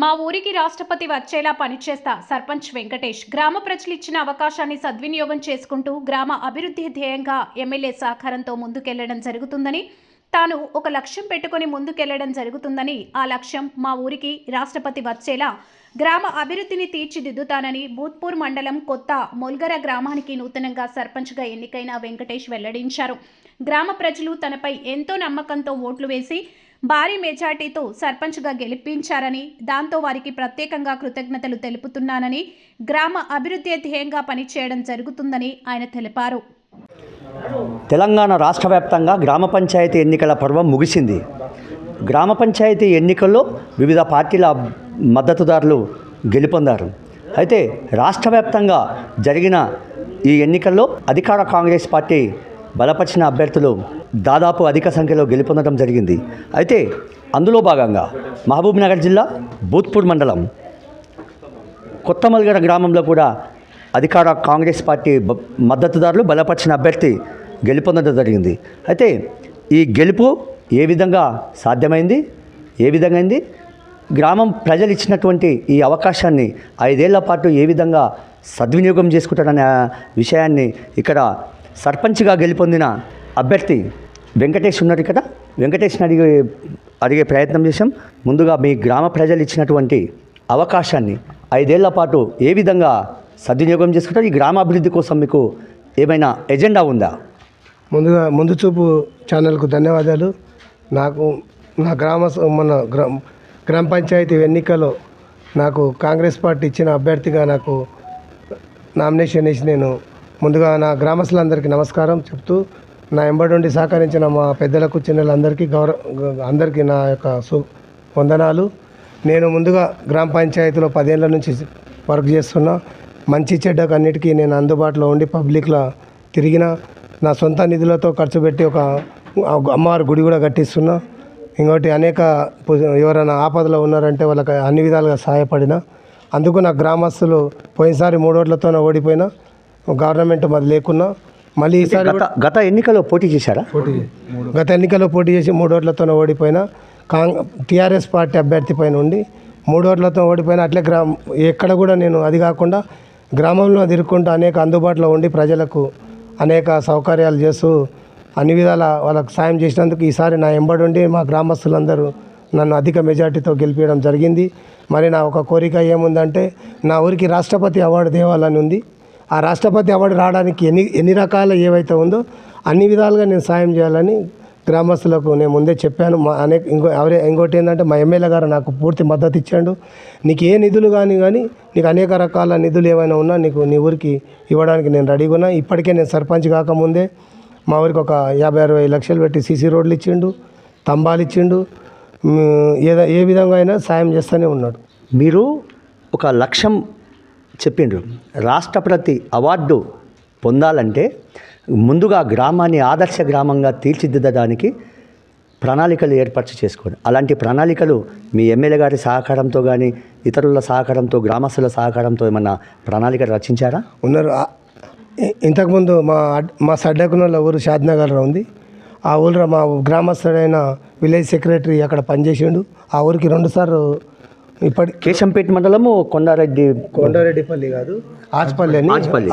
మా ఊరికి రాష్ట్రపతి వచ్చేలా పనిచేస్తా సర్పంచ్ వెంకటేష్. గ్రామ ప్రజలు ఇచ్చిన అవకాశాన్ని సద్వినియోగం చేసుకుంటూ గ్రామ అభివృద్ధి ధ్యేయంగా ఎమ్మెల్యే సహకారంతో ముందుకెళ్ళడం జరుగుతుందని తాను ఒక లక్ష్యం పెట్టుకొని ముందుకెళ్ళడం జరుగుతుందని ఆ లక్ష్యం మా ఊరికి రాష్ట్రపతి వచ్చేలా గ్రామ అభివృద్ధిని తీర్చిదిద్దుతానని భూత్పూర్ మండలం కొత్త మొల్గర గ్రామానికి నూతనంగా సర్పంచ్గా ఎన్నికైన వెంకటేష్ వెల్లడించారు. గ్రామ ప్రజలు తనపై ఎంతో నమ్మకంతో ఓట్లు వేసి భారీ మెజార్టీతో సర్పంచ్గా గెలిపించారని దాంతో వారికి ప్రత్యేకంగా కృతజ్ఞతలు తెలుపుతున్నానని గ్రామ అభివృద్ధి ధ్యేయంగా పనిచేయడం జరుగుతుందని ఆయన తెలిపారు. తెలంగాణ రాష్ట్ర వ్యాప్తంగా గ్రామ పంచాయతీ ఎన్నికల పర్వం ముగిసింది. గ్రామ పంచాయతీ ఎన్నికల్లో వివిధ పార్టీల మద్దతుదారులు గెలుపొందారు. అయితే రాష్ట్ర వ్యాప్తంగా జరిగిన ఈ ఎన్నికల్లో అధికార కాంగ్రెస్ పార్టీ బలపరిచిన అభ్యర్థులు దాదాపు అధిక సంఖ్యలో గెలుపొందడం జరిగింది. అయితే అందులో భాగంగా మహబూబ్నగర్ జిల్లా భూత్పూర్ మండలం కొత్తమల్గడ గ్రామంలో కూడా అధికార కాంగ్రెస్ పార్టీ మద్దతుదారులు బలపరిచిన అభ్యర్థి గెలుపొందడం జరిగింది. అయితే ఈ గెలుపు ఏ విధంగా సాధ్యమైంది? ఏ విధంగా అయింది? గ్రామం ప్రజలు ఇచ్చినటువంటి ఈ అవకాశాన్ని ఐదేళ్ళ పాటు ఏ విధంగా సద్వినియోగం చేసుకుంటారనే విషయాన్ని ఇక్కడ సర్పంచ్గా గెలుపొందిన అభ్యర్థి వెంకటేష్ ఉన్నారు కదా వెంకటేష్ని అడిగే అడిగే ప్రయత్నం చేశాం. ముందుగా మీ గ్రామ ప్రజలు ఇచ్చినటువంటి అవకాశాన్ని ఐదేళ్ళ పాటు ఏ విధంగా సద్వినియోగం చేసుకుంటారు? ఈ గ్రామాభివృద్ధి కోసం మీకు ఏమైనా ఎజెండా ఉందా? ముందుగా ముందు చూపు ఛానల్కు ధన్యవాదాలు. నాకు నా గ్రామ మన గ్రామ గ్రామ పంచాయతీ ఎన్నికలో నాకు కాంగ్రెస్ పార్టీ ఇచ్చిన అభ్యర్థిగా నాకు నామినేషన్ వేసి నేను ముందుగా నా గ్రామస్తులందరికీ నమస్కారం చెప్తూ నా ఎంబడి నుండి సహకరించిన మా పెద్దలకు చిన్నలందరికీ గౌరవ అందరికీ నా యొక్క సు వందనాలు. నేను ముందుగా గ్రామ పంచాయతీలో పదేళ్ళ నుంచి వర్క్ చేస్తున్నా. మంచి చెడ్డకు అన్నిటికీ నేను అందుబాటులో ఉండి పబ్లిక్లో తిరిగిన. నా సొంత నిధులతో ఖర్చు పెట్టి ఒక అమ్మవారి గుడి కూడా కట్టిస్తున్నా. ఇంకోటి అనేక ఎవరైనా ఆపదలో ఉన్నారంటే వాళ్ళకి అన్ని విధాలుగా సహాయపడిన. అందుకు నా గ్రామస్తులు పోయినసారి మూడోట్లతోనే ఓడిపోయినా. గవర్నమెంట్ మాది లేకున్నా మళ్ళీ ఈసారి గత గత ఎన్నికలో పోటీ చేశారా? పోటీ గత ఎన్నికల్లో పోటీ చేసి మూడు ఓట్లతో ఓడిపోయినా కాంగ్ టీఆర్ఎస్ పార్టీ అభ్యర్థి పైన ఉండి మూడు ఓట్లతో ఓడిపోయినా అట్లే గ్రామ ఎక్కడ కూడా నేను అది కాకుండా గ్రామంలో తిరుక్కుంటూ అనేక అందుబాటులో ఉండి ప్రజలకు అనేక సౌకర్యాలు చేస్తూ అన్ని విధాల వాళ్ళకు సాయం చేసినందుకు ఈసారి నా ఎంబడి ఉండి మా గ్రామస్తులందరూ నన్ను అధిక మెజార్టీతో గెలిపించడం జరిగింది. మరి నా ఒక కోరిక ఏముందంటే నా ఊరికి రాష్ట్రపతి అవార్డు తేవాలని ఉంది. ఆ రాష్ట్రపతి అవార్డు రావడానికి ఎన్ని ఎన్ని రకాల ఏవైతే ఉందో అన్ని విధాలుగా నేను సాయం చేయాలని గ్రామస్తులకు నేను ముందే చెప్పాను. మా అనేక ఇంకో ఎవరే ఇంకోటి ఏంటంటే మా ఎమ్మెల్యే గారు నాకు పూర్తి మద్దతు ఇచ్చాడు. నీకు ఏ నిధులు కానీ కానీ నీకు అనేక రకాల నిధులు ఏమైనా ఉన్నా నీకు నీ ఊరికి ఇవ్వడానికి నేను రెడీగా ఉన్నా. ఇప్పటికే నేను సర్పంచ్ కాకముందే మా ఊరికి ఒక యాభై అరవై లక్షలు పెట్టి సీసీ రోడ్లు ఇచ్చిండు తంబాలు ఇచ్చిండు ఏదో ఏ విధంగా అయినా సాయం చేస్తూనే ఉన్నాడు. మీరు ఒక లక్ష్యం చెప్పిండ్రు. రాష్ట్రపతి అవార్డు పొందాలంటే ముందుగా గ్రామాన్ని ఆదర్శ గ్రామంగా తీర్చిదిద్దడానికి ప్రణాళికలు ఏర్పాటు చేసుకోండి అలాంటి ప్రణాళికలు మీ ఎమ్మెల్యే గారి సహకారంతో కానీ ఇతరుల సహకారంతో గ్రామస్తుల సహకారంతో ఏమన్నా ప్రణాళిక రచించారా? ఉన్నారు. ఇంతకుముందు మా మా సడ్డకునల ఊరు షాద్నగర్లో ఉంది. ఆ ఊళ్ళో మా గ్రామస్తుడైన విలేజ్ సెక్రటరీ అక్కడ పనిచేసిండు. ఆ ఊరికి రెండుసార్లు ఇప్పటి కేశంపేట మండలము కొండారెడ్డి కొండారెడ్డిపల్లి కాదు. ఆజ్పల్లి అని ఆజ్పల్లి.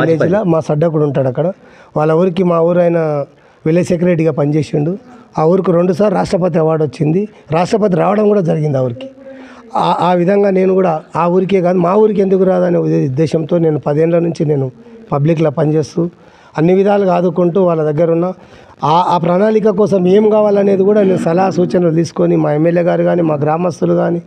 విలేజ్లో మా సడ్డకుడు ఉంటాడు అక్కడ. వాళ్ళ ఊరికి మా ఊరు ఆయన విలేజ్ సెక్రటరీగా పనిచేసిండు. ఆ ఊరికి రెండుసార్లు రాష్ట్రపతి అవార్డు వచ్చింది. రాష్ట్రపతి రావడం కూడా జరిగింది ఆ ఊరికి. ఆ- ఆ విధంగా నేను కూడా ఆ ఊరికే కాదు మా ఊరికి ఎందుకు రాదనే ఉద్దే- ఉద్దేశంతో నేను పదేళ్ళ నుంచి నేను పబ్లిక్లో పనిచేస్తూ అన్ని విధాలుగా ఆదుకుంటూ వాళ్ళ దగ్గర ఉన్న ఆ ఆ ప్రణాళిక కోసం ఏం కావాలనేది కూడా నేను సలహా సూచనలు తీసుకొని మా ఎమ్మెల్యే గారు కానీ మా గ్రామస్తులు కానీ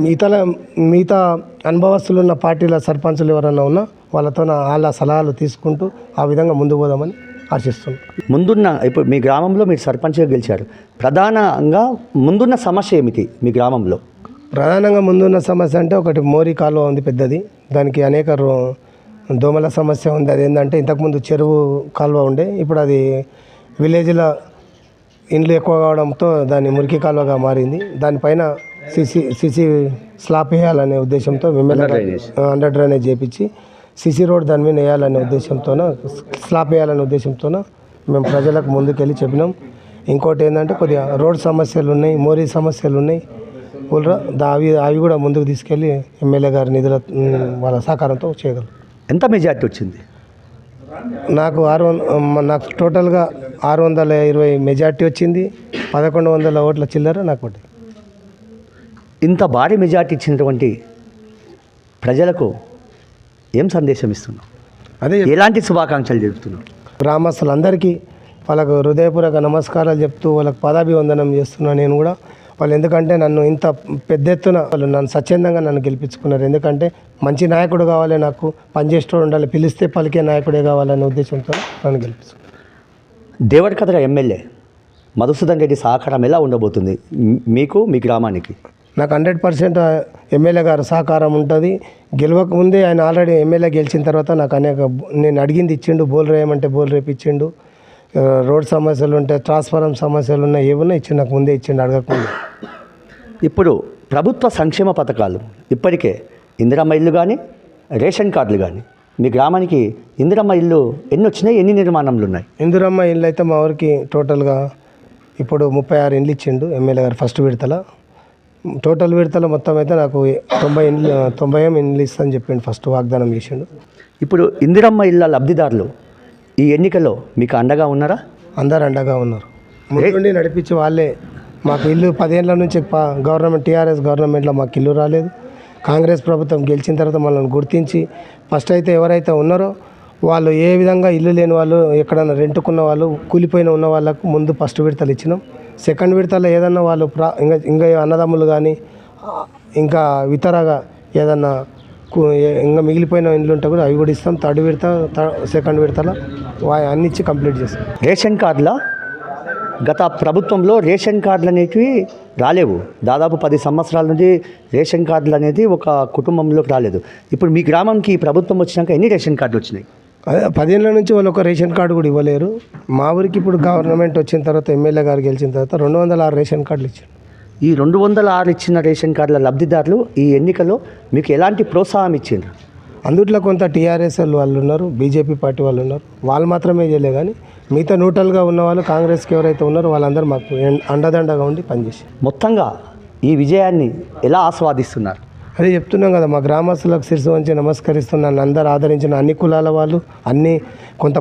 మిగతా మిగతా అనుభవస్తులు ఉన్న పార్టీల సర్పంచులు ఎవరైనా ఉన్నా వాళ్ళతో వాళ్ళ సలహాలు తీసుకుంటూ ఆ విధంగా ముందుకు పోదామని ఆశిస్తున్నాను. ముందున్న ఇప్పుడు మీ గ్రామంలో మీరు సర్పంచ్గా గెలిచారు. ప్రధానంగా ముందున్న సమస్య ఏమిటి మీ గ్రామంలో? ప్రధానంగా ముందున్న సమస్య అంటే ఒకటి మోరీ కాలువ ఉంది పెద్దది. దానికి అనేక రో- దోమల సమస్య ఉంది. అది ఏంటంటే ఇంతకుముందు చెరువు కాలువ ఉండే ఇప్పుడు అది విలేజ్లో ఇండ్లు ఎక్కువ కావడంతో దాన్ని మురికి కాలువగా మారింది. దానిపైన సిసి సిసి స్లాబ్ వేయాలనే ఉద్దేశంతో మిమ్మల్ని అండర్ డ్రైనేజ్ చేపించి సిసి రోడ్ దాని మీద వేయాలనే ఉద్దేశంతోన స్లాబ్ వేయాలనే ఉద్దేశంతోన మేము ప్రజలకు ముందుకెళ్ళి చెప్పినాం. ఇంకోటి ఏంటంటే కొద్దిగా రోడ్ సమస్యలు ఉన్నాయి మోరీ సమస్యలు ఉన్నాయి. దా అవి అవి కూడా ముందుకు తీసుకెళ్ళి ఎమ్మెల్యే గారి నిధుల వాళ్ళ సహకారంతో చేయగలరు ఎంత మెజార్టీ వచ్చింది? నాకు ఆరు వంద నాకు టోటల్గా ఆరు వందల ఇరవై మెజార్టీ వచ్చింది పదకొండు వందల ఓట్ల చిల్లర నాకు పడ్డాయి ఇంత భారీ మెజార్టీ ఇచ్చినటువంటి ప్రజలకు ఏం సందేశం ఇస్తున్నావు? అదే ఎలాంటి శుభాకాంక్షలు తెలుపుతున్నావు? గ్రామస్తులందరికీ వాళ్ళకు హృదయపూర్వక నమస్కారాలు చెప్తూ వాళ్ళకు పదాభివందనం చేస్తున్నా నేను కూడా. వాళ్ళు ఎందుకంటే నన్ను ఇంత పెద్ద ఎత్తున వాళ్ళు నన్ను స్వచ్ఛందంగా నన్ను గెలిపించుకున్నారు. ఎందుకంటే మంచి నాయకుడు కావాలి నాకు పనిచేసేటోడు ఉండాలి పిలిస్తే పలికే నాయకుడే కావాలనే ఉద్దేశంతో నన్ను గెలిపించుకున్నారు. దేవరకద్ర ఎమ్మెల్యే మధుసూదన్ రెడ్డి సహకారం ఎలా ఉండబోతుంది? మీకు మీ గ్రామానికి? నాకు హండ్రెడ్ పర్సెంట్ ఎమ్మెల్యే గారు సహకారం ఉంటుంది. గెలవక ముందే ఆయన ఆల్రెడీ ఎమ్మెల్యే గెలిచిన తర్వాత నాకు అనేక నేను అడిగింది ఇచ్చిండు బోల్ రేయమంటే బోల్ రేపు ఇచ్చిండు ఆ, రోడ్ సమస్యలు ఉంటే ట్రాన్స్ఫారం సమస్యలు ఉన్నాయి ఏమున్నా ఇచ్చిండు నాకు ముందే ఇచ్చిండు అడగకుండా ఇప్పుడు ప్రభుత్వ సంక్షేమ పథకాలు ఇప్పటికే ఇందిరమ్మ ఇల్లు కానీ రేషన్ కార్డులు కానీ మీ గ్రామానికి ఇందిరమ్మ ఇల్లు ఎన్ని వచ్చినాయి ఎన్ని నిర్మాణంలు ఉన్నాయి? ఇందిరమ్మ ఇల్లు అయితే మా ఊరికి టోటల్గా ఇప్పుడు ముప్పై ఆరు ఇండ్లు ఇచ్చిండు ఎమ్మెల్యే గారు ఫస్ట్ విడతల. టోటల్ విడతల మొత్తం అయితే నాకు తొంభై ఇండ్లు తొంభై ఇండ్లు ఇస్తాను చెప్పిండు ఫస్ట్ వాగ్దానం చేసిండు. ఇప్పుడు ఇందిరమ్మ ఇళ్ళ లబ్ధిదారులు ఈ ఎన్నికల్లో మీకు అండగా ఉన్నారా? అందరు అండగా ఉన్నారు. ముందుండి నడిపించి వాళ్ళే. మాకు ఇల్లు పదేళ్ళ నుంచి ప- గవర్నమెంట్ టీఆర్ఎస్ గవర్నమెంట్లో మాకు ఇల్లు రాలేదు. కాంగ్రెస్ ప్రభుత్వం గెలిచిన తర్వాత మనల్ని గుర్తించి ఫస్ట్ అయితే ఎవరైతే ఉన్నారో వాళ్ళు ఏ విధంగా ఇల్లు లేని వాళ్ళు ఎక్కడైనా రెంటుకున్న వాళ్ళు కూలిపోయిన ఉన్న వాళ్ళకు ముందు ఫస్ట్ విడతలు ఇచ్చినాం. సెకండ్ విడతలో ఏదన్నా వాళ్ళు ప్రా ఇంకా ఇంకా అన్నదమ్ములు కానీ ఇంకా ఇతరగా ఏదన్నా ఇంకా మిగిలిపోయిన ఇండ్లు ఉంటే కూడా అవి కూడా ఇస్తాం. థర్డ్ విడత సెకండ్ విడతలో అన్ని ఇచ్చి కంప్లీట్ చేస్తాం. రేషన్ కార్డుల? గత ప్రభుత్వంలో రేషన్ కార్డులు అనేటివి రాలేవు. దాదాపు పది సంవత్సరాల నుండి రేషన్ కార్డులు అనేది ఒక కుటుంబంలోకి రాలేదు. ఇప్పుడు మీ గ్రామంకి ఈ ప్రభుత్వం వచ్చినాక ఎన్ని రేషన్ కార్డులు వచ్చినాయి? పదేళ్ళ నుంచి వాళ్ళు ఒక రేషన్ కార్డు కూడా ఇవ్వలేరు. మా ఊరికి ఇప్పుడు గవర్నమెంట్ వచ్చిన తర్వాత ఎమ్మెల్యే గారు గెలిచిన తర్వాత రెండు వందల ఆరు రేషన్ కార్డులు ఇచ్చారు. ఈ రెండు వందల ఆరు ఇచ్చిన రేషన్ కార్డుల లబ్ధిదారులు ఈ ఎన్నికల్లో మీకు ఎలాంటి ప్రోత్సాహం ఇచ్చిండ్రు? అందుట్లో కొంత టీఆర్ఎస్ వాళ్ళు ఉన్నారు బీజేపీ పార్టీ వాళ్ళు ఉన్నారు. వాళ్ళు మాత్రమే చేయలే కానీ మిగతా న్యూట్రల్గా ఉన్న వాళ్ళు కాంగ్రెస్కి ఎవరైతే ఉన్నారో వాళ్ళందరూ మాకు అండదండగా ఉండి పనిచేసారు మొత్తంగా ఈ విజయాన్ని ఎలా ఆస్వాదిస్తున్నారు? అదే చెప్తున్నాం కదా మా గ్రామస్తులకు శిరసు వంచి నమస్కరిస్తున్నాను అందరు ఆదరించిన అన్ని కులాల వాళ్ళు అన్ని కొంత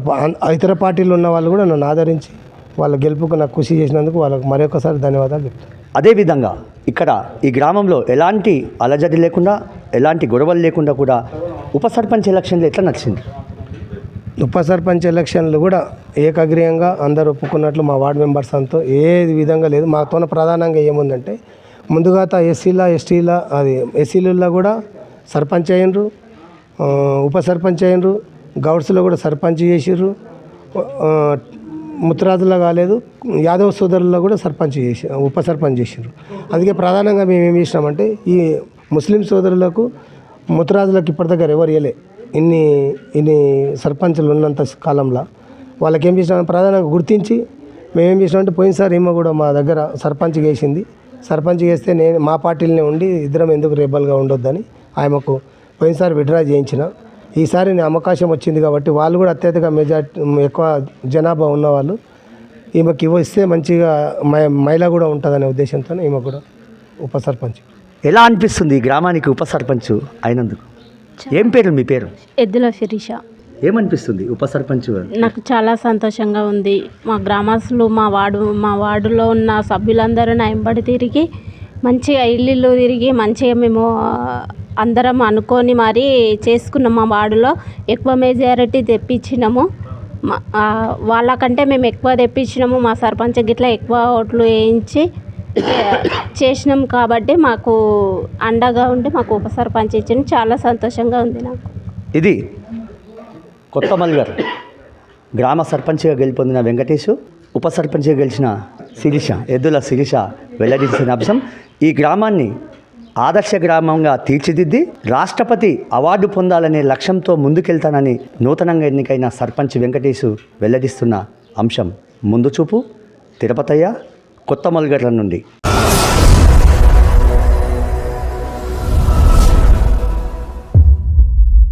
ఇతర పార్టీలు ఉన్న వాళ్ళు కూడా నన్ను ఆదరించి వాళ్ళ గెలుపుకు నాకు కృషి చేసినందుకు వాళ్ళకి మరొకసారి ధన్యవాదాలు చెప్తాను అదేవిధంగా ఇక్కడ ఈ గ్రామంలో ఎలాంటి అలజడి లేకుండా ఎలాంటి గొడవలు లేకుండా కూడా ఉప సర్పంచ్ ఎలక్షన్లు ఎట్లా నడిచింది? ఉప సర్పంచ్ ఎలక్షన్లు కూడా ఏకగ్రీయంగా అందరూ ఒప్పుకున్నట్లు మా వార్డు మెంబర్స్ అంతా ఏ విధంగా లేదు. మాతోన ప్రధానంగా ఏముందంటే ముందుగా ఎస్సీల ఎస్టీల అది ఎస్సీలలో కూడా సర్పంచ్ అయ్యిండ్రు ఉప సర్పంచ్ అయ్యిండ్రు గౌడ్స్లో కూడా సర్పంచ్ చేసిర్రు ముత్తరాజుల్లో కాలేదు యాదవ్ సోదరుల్లో కూడా సర్పంచ్ చేసి ఉప సర్పంచ్ చేసారు అందుకే ప్రధానంగా మేము ఏం చేసినామంటే ఈ ముస్లిం సోదరులకు ముత్తరాజులకు ఇప్పటి దగ్గర ఎవరు ఇవ్వలే ఇన్ని ఇన్ని సర్పంచులు ఉన్నంత కాలంలో వాళ్ళకి ఏం చేసినాం ప్రధానంగా గుర్తించి మేమేం చేసినామంటే పోయినసారి ఈమె కూడా మా దగ్గర సర్పంచ్ వేసింది సర్పంచ్ వేస్తే నేను మా పార్టీలోనే ఉండి ఇద్దరం ఎందుకు రేబల్గా ఉండొద్దని ఆమెకు పోయినసారి విడ్రా చేయించిన. ఈసారి నేను అవకాశం వచ్చింది కాబట్టి వాళ్ళు కూడా అత్యధిక మెజార్టీ ఎక్కువ జనాభా ఉన్నవాళ్ళు. ఈమెకి ఇవ్వ ఇస్తే మంచిగా మై- మహిళ కూడా ఉంటుందనే ఉద్దేశంతో ఈమె కూడా ఉప సర్పంచ్ ఎలా అనిపిస్తుంది ఈ గ్రామానికి ఉప సర్పంచ్ అయినందుకు? ఏం పేరు మీ పేరు? ఎద్దుల శిరీష. ఏమనిపిస్తుంది ఉప సర్పంచ్ నాకు చాలా సంతోషంగా ఉంది. మా గ్రామస్తులు మా వార్డు మా వార్డులో ఉన్న సభ్యులందరూ నా వెంబడి తిరిగి మంచిగా ఇల్లు తిరిగి మంచిగా మేము అందరం అనుకొని మరీ చేసుకున్నాం మా వార్డులో. ఎక్కువ మెజారిటీ తెప్పించినాము. మా- వాళ్ళకంటే మేము ఎక్కువ తెప్పించినాము. మా సర్పంచ్ గిట్లా ఎక్కువ ఓట్లు వేయించి చేసినాం కాబట్టి మాకు అండగా ఉండి మాకు ఉప సర్పంచ్ ఇచ్చిన చాలా సంతోషంగా ఉంది నాకు. ఇది కొత్త మల్గర్ గ్రామ సర్పంచ్గా గెలుపొందిన వెంకటేష్ ఉప సర్పంచ్గా గెలిచిన శిరీష ఎద్దుల శిరీష వెల్లడించిన అంశం. ఈ గ్రామాన్ని ఆదర్శ గ్రామంగా తీర్చిదిద్ది రాష్ట్రపతి అవార్డు పొందాలనే లక్ష్యంతో ముందుకెళ్తానని నూతనంగా ఎన్నికైన సర్పంచ్ వెంకటేష్ వెల్లడిస్తున్న అంశం ముందు చూపు. తిరుపతయ్య కొత్త మల్గర్ల నుండి.